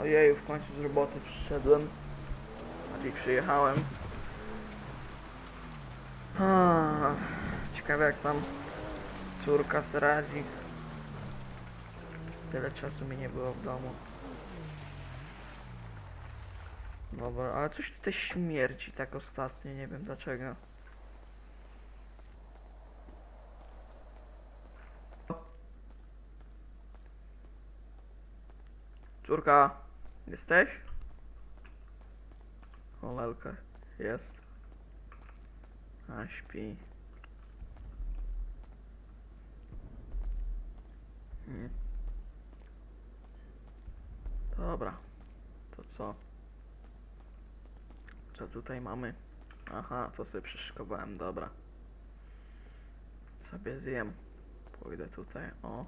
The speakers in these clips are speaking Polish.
Ojej, w końcu z roboty przyszedłem. Bardziej przyjechałem. Ah, Ciekawe jak tam córka se radzi. Tyle czasu mi nie było w domu. Dobra, ale coś tutaj śmierci tak ostatnio, nie wiem dlaczego. Córka, jesteś? O, Lelka, jest. A, śpi. Hmm. Dobra, to co? Co tutaj mamy? Aha, to sobie przyszykowałem, dobra. Sobie zjem. Pójdę tutaj, o.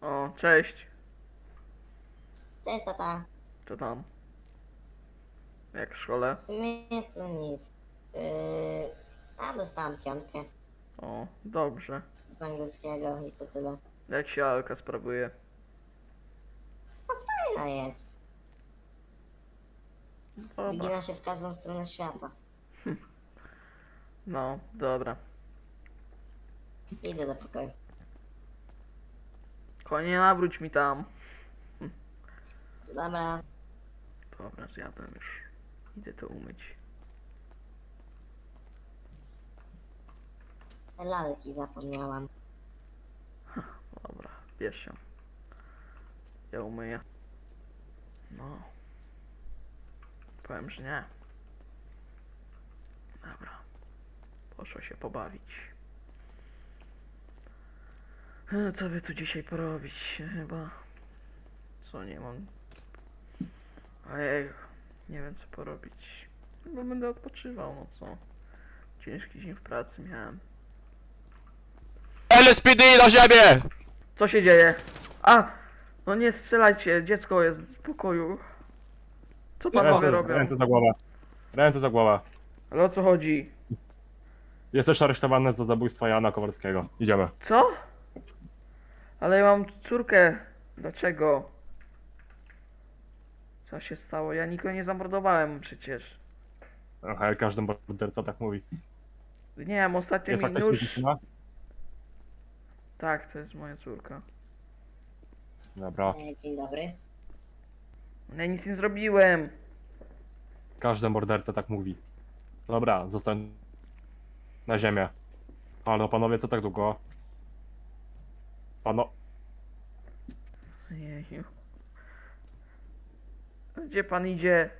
O, cześć. Cześć tata. Co tam? Jak w szkole? W sumie to nic. Yy, a dostałam piątkę O, dobrze. z angielskiego i to tyle. Jak się Alka sprawuje? Fajna jest. Dobra. Wygina się w każdą stronę świata. No, dobra. Idę do pokoju. Konie nawróć mi tam. Dobra. Dobra, zjadłem już. Idę to umyć. Lalki zapomniałam. Dobra, bierz się. Ja umyję. No. Powiem, że nie. Dobra. Poszło się pobawić. Co by tu dzisiaj porobić? Chyba. Co nie mam. Ojej, nie wiem co porobić. Chyba będę odpoczywał, no co. Ciężki dzień w pracy miałem. LSPD na ziemię! Co się dzieje? A! No nie strzelajcie, dziecko jest w pokoju. Co panowie Ręce, robią? ręce za głowę. Ręce za głowę. Ale o co chodzi? Jesteś aresztowany za zabójstwo Jana Kowalskiego. Idziemy. Co? Ale ja mam córkę. Dlaczego? Co się stało? Ja nikogo nie zamordowałem przecież. Aha, każdy morderca tak mówi. Nie wiem, ostatnio Jest mi faktycznie nóż... dziewczyna? Tak, to jest moja córka. Dobra. E, dzień dobry. Ja nic nie zrobiłem. Każdy morderca tak mówi. Dobra, zostań na ziemię. Halo, panowie, co tak długo? Pano... Jeju. Gdzie pan idzie?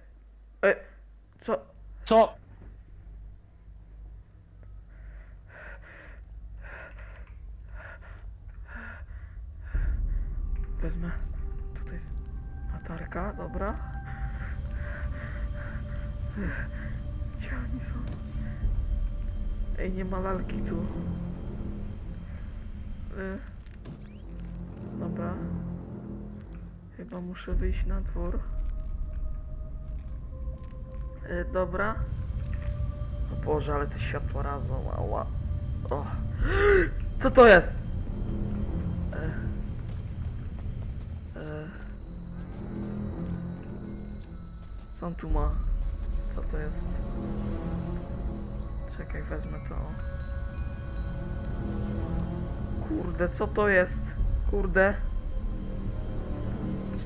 E, co? Co? Wezmę. Tutaj jest latarka, dobra. Gdzie oni są? Ej, nie ma lalki tu. Y. Dobra. Chyba muszę wyjść na dwór. Y, dobra. O Boże, ale te światła razą, ała. Co to jest? E. E. Co on tu ma? Co to jest? Czekaj, wezmę to. Kurde, co to jest? Kurde.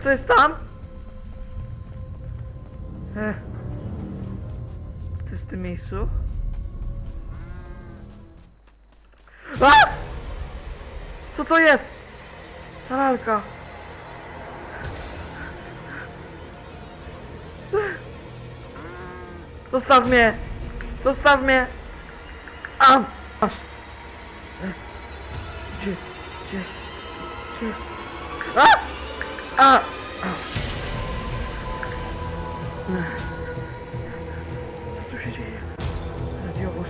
To jest tam? E. Czy to jest w tym miejscu? A! Co to jest? Ta lalka. Zostaw mnie! Zostaw mnie! A! E, Gdzie? Gdzie? Gdzie? A! A! Co tu się dzieje? Radiowóz.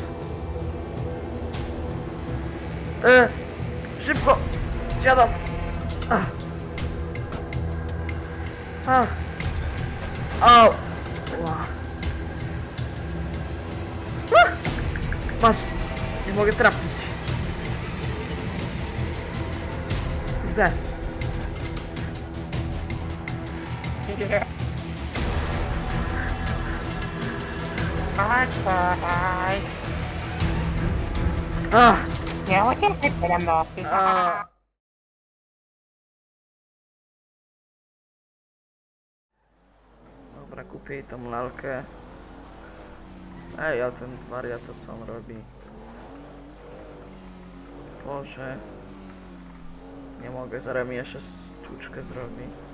E! Szybko! Siadam! A! A! Au! A! Masz! Nie mogę trafić. Kurde. Chodź tutaj. A! Nie uciekaj przede mną. A! Dobra, kupię jej tą lalkę. Ej, a ten wariat to co on robi? Boże. Nie mogę, zaraz mi jeszcze stłuczkę zrobi.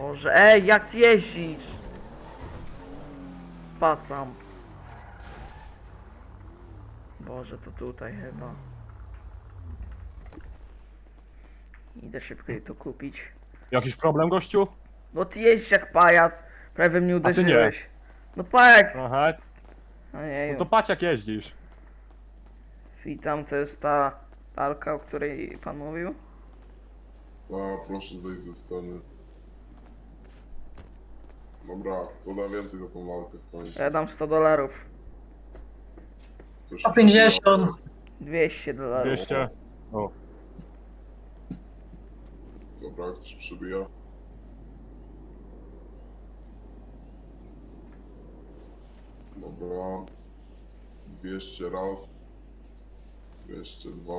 Boże, ej, jak ty jeździsz? Pacam. Boże, to tutaj chyba. Idę szybko to kupić. Jakiś problem, gościu? No ty jeździsz jak pajac. Prawie mnie ty nie. uderzyłeś. No pajak! Aha, Ojeju. no to patrz jak jeździsz. Witam, to jest ta lalka, o której pan mówił. A, proszę zejść ze sceny. Dobra, to da więcej za tą walkę w końcu. Ja dam 100 dolarów. To się 150. 200 dolarów. 200. O, przybija. Dobra, ktoś przybija. Dobra. 200 raz. 202.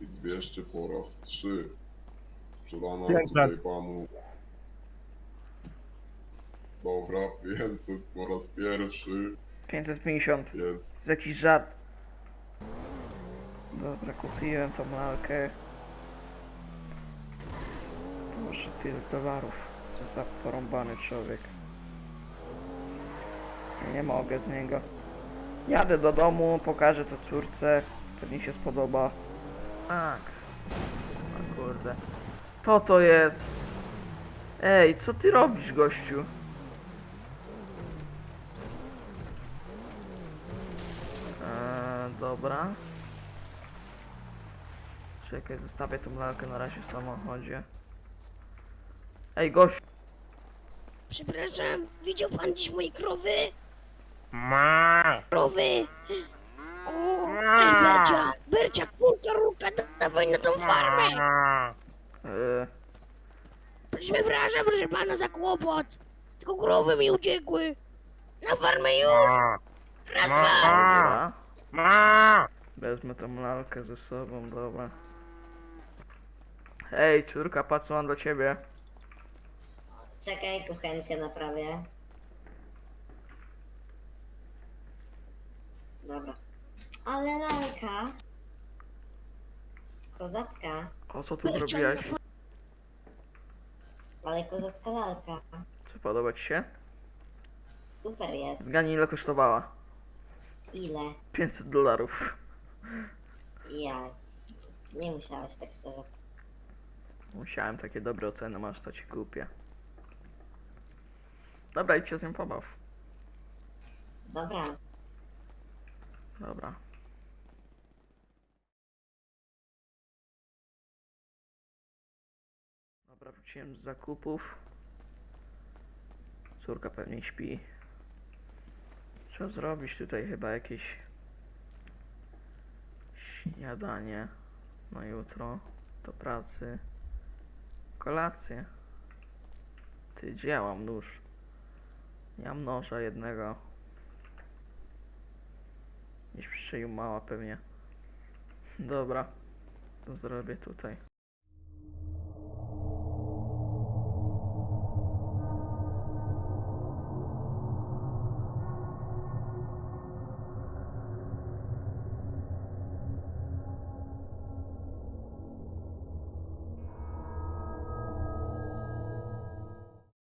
I 200 po raz 3. Sprzedana 500. tutaj panu. Dobra, 500 po raz pierwszy. 550. Jest. To jest jakiś żart. Dobra, kupiłem tą lalkę. Boże, tyle towarów. Co za porąbany człowiek. Ja nie mogę z niego. Jadę do domu, pokażę to córce. Pewnie się spodoba. Tak. O kurde. To to jest. Ej, co ty robisz, gościu? Dobra. Czekaj, zostawię tą lalkę na razie w samochodzie. Ej, gościu. Przepraszam, widział pan dziś moje krowy? Ma. Krowy! O, cześć Bercia! Bercia, kurka, rurka, da- dawaj na tą farmę! Ma. Eee, Przepraszam, proszę pana, za kłopot! Tylko krowy mi uciekły! Na farmę już! Raz, dwa! dobra. Wezmę tą lalkę ze sobą, dobra. Ej, córka, patrz mam do ciebie. Czekaj, kuchenkę naprawię. Dobra. Ale lalka. Kozacka. O co tu zrobiłaś? Ale kozacka lalka. Co podoba ci się? Super jest. Zgadnij ile kosztowała. Ile? 500 dolarów. Ja. Nie musiałeś tak szczerze. Musiałem takie dobre oceny, masz to ci kupię. Dobra, idź się z nią pobaw. Dobra. Dobra. Dobra, wróciłem z zakupów. Córka pewnie śpi. Trzeba zrobić tutaj chyba jakieś śniadanie na jutro do pracy. Kolację. Ty, mam nóż? Nie mam jednego. Gdzieś szyju mała pewnie. Dobra. To zrobię tutaj.